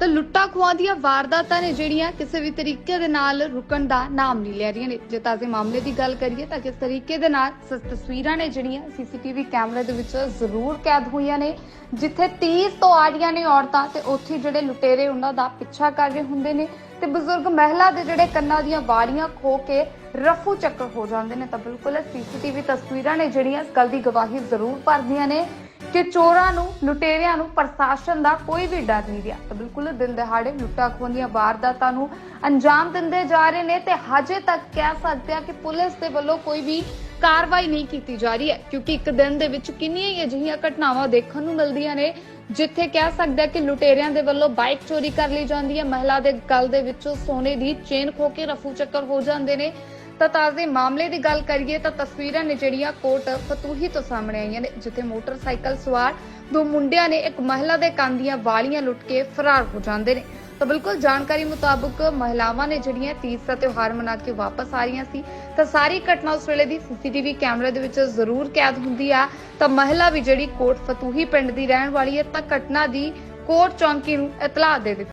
ਤਾਂ ਲੁੱਟਾਂ ਖੋਹਾਂ ਦੀਆਂ ਵਾਰਦਾਤਾਂ ਨੇ ਜਿਹੜੀਆਂ ਕਿਸੇ ਵੀ ਤਰੀਕੇ ਦੇ ਨਾਲ ਰੁਕਣ ਦਾ ਨਾਮ ਨਹੀਂ ਲੈ ਰਹੀਆਂ ਨੇ। ਜੇ ਤਾਜ਼ੇ ਮਾਮਲੇ ਦੀ ਗੱਲ ਕਰੀਏ ਤਾਂ ਕਿਸ ਤਰੀਕੇ ਦੇ ਨਾਲ ਤਸਵੀਰਾਂ ਨੇ ਜਿਹੜੀਆਂ ਸੀਸੀਟੀਵੀ ਕੈਮਰੇ ਦੇ ਵਿੱਚ ਜ਼ਰੂਰ ਕੈਦ ਹੋਈਆਂ ਨੇ, ਜਿੱਥੇ 30 ਤੋਂ ਆੜੀਆਂ ਨੇ ਔਰਤਾਂ ਤੇ ਉੱਥੇ ਜਿਹੜੇ ਲੁਟੇਰੇ ਉਹਨਾਂ ਦਾ ਪਿੱਛਾ ਕਰ ਰਹੇ ਹੁੰਦੇ ਨੇ ਤੇ ਬਜ਼ੁਰਗ ਮਹਿਲਾ ਦੇ ਜਿਹੜੇ ਕੰਨਾਂ ਦੀਆਂ ਵਾੜੀਆਂ ਖੋ ਕੇ ਰਫੂ ਚੱਕਰ ਹੋ ਜਾਂਦੇ ਨੇ। ਤਾਂ ਬਿਲਕੁਲ ਸੀਸੀਟੀਵੀ ਤਸਵੀਰਾਂ ਨੇ ਜਿਹੜੀਆਂ ਇਸ ਗੱਲ ਦੀ ਗਵਾਹੀ ਜ਼ਰੂਰ ਭਰਦੀਆਂ ਨੇ। ਕਿ ਚੋਰਾਂ ਨੂੰ, ਲੁਟੇਰਿਆਂ ਨੂੰ ਪ੍ਰਸ਼ਾਸਨ ਦਾ ਕੋਈ ਵੀ ਡਰ ਨਹੀਂ ਰਿਹਾ। ਤਾਂ ਬਿਲਕੁਲ ਦਿਨ ਦਿਹਾੜੇ ਲੁੱਟਾਂ ਖੋਹਾਂ ਵਾਰਦਾਤਾਂ ਨੂੰ ਅੰਜਾਮ ਦਿੰਦੇ ਜਾ ਰਹੇ ਨੇ ਤੇ ਹਜੇ ਤੱਕ ਕਹਿ ਸਕਦੇ ਆ ਕਿ ਪੁਲਿਸ ਦੇ ਵੱਲੋਂ ਕੋਈ ਵੀ ਕਾਰਵਾਈ ਨਹੀਂ ਕੀਤੀ ਜਾ ਰਹੀ ਹੈ, ਕਿਉਂਕਿ ਇੱਕ ਦਿਨ ਦੇ ਵਿੱਚ ਕਿੰਨੀਆਂ ਹੀ ਅਜਿਹੀਆਂ ਘਟਨਾਵਾਂ ਦੇਖਣ ਨੂੰ ਮਿਲਦੀਆਂ ਨੇ, ਜਿੱਥੇ ਕਹਿ ਸਕਦੇ ਆ ਕਿ ਲੁਟੇਰਿਆਂ ਦੇ ਵੱਲੋਂ ਬਾਈਕ ਚੋਰੀ ਕਰ ਲਈ ਜਾਂਦੀ ਹੈ। ਮਹਿਲਾ ਦੇ ਗਲ ਦੇ ਵਿੱਚੋਂ ਸੋਨੇ ਦੀ ਚੇਨ ਖੋ ਕੇ ਰਫੂ ਚੱਕਰ ਹੋ ਜਾਂਦੇ ਨੇ। ਤਾਂ ਤਾਜ਼ੇ ਮਾਮਲੇ ਦੀ ਗੱਲ ਕਰੀਏ ਤਾਂ ਤਸਵੀਰਾਂ ਨੇ ਜਿਹੜੀਆਂ ਕੋਟ ਫਤੂਹੀ ਤੋਂ ਸਾਹਮਣੇ ਆਈਆਂ ਨੇ, ਜਿੱਥੇ ਮੋਟਰਸਾਈਕਲ ਸਵਾਰ ਦੋ ਮੁੰਡਿਆਂ ਨੇ ਇੱਕ ਮਹਿਲਾ ਦੇ ਕੰਨ ਦੀਆਂ ਵਾਲੀਆਂ ਲੁੱਟ ਕੇ ਫਰਾਰ ਹੋ ਜਾਂਦੇ ਨੇ। ਤਾਂ ਬਿਲਕੁਲ ਜਾਣਕਾਰੀ ਮੁਤਾਬਕ ਮਹਿਲਾਵਾਂ ਨੇ ਜਿਹੜੀਆਂ ਤੀਜ ਦਾ ਤਿਉਹਾਰ ਮਨਾ ਕੇ ਵਾਪਸ ਆ ਰਹੀਆਂ ਸੀ, ਤਾਂ ਸਾਰੀ ਘਟਨਾ ਉਸ ਵੇਲੇ ਦੀ ਸੀਸੀਟੀਵੀ ਕੈਮਰੇ ਦੇ ਵਿੱਚ ਜ਼ਰੂਰ ਕੈਦ ਹੁੰਦੀ ਆ। ਤਾਂ ਮਹਿਲਾ ਵੀ ਜਿਹੜੀ ਕੋਟ ਫਤੂਹੀ ਪਿੰਡ ਦੀ ਰਹਿਣ ਵਾਲੀ ਹੈ, ਤਾਂ ਘਟਨਾ ਦੀ ਕੋਟ ਚੌਂਕੀ ਨੂੰ ਇਤਲਾਹ ਦੇ ਦਿੱਤੀ।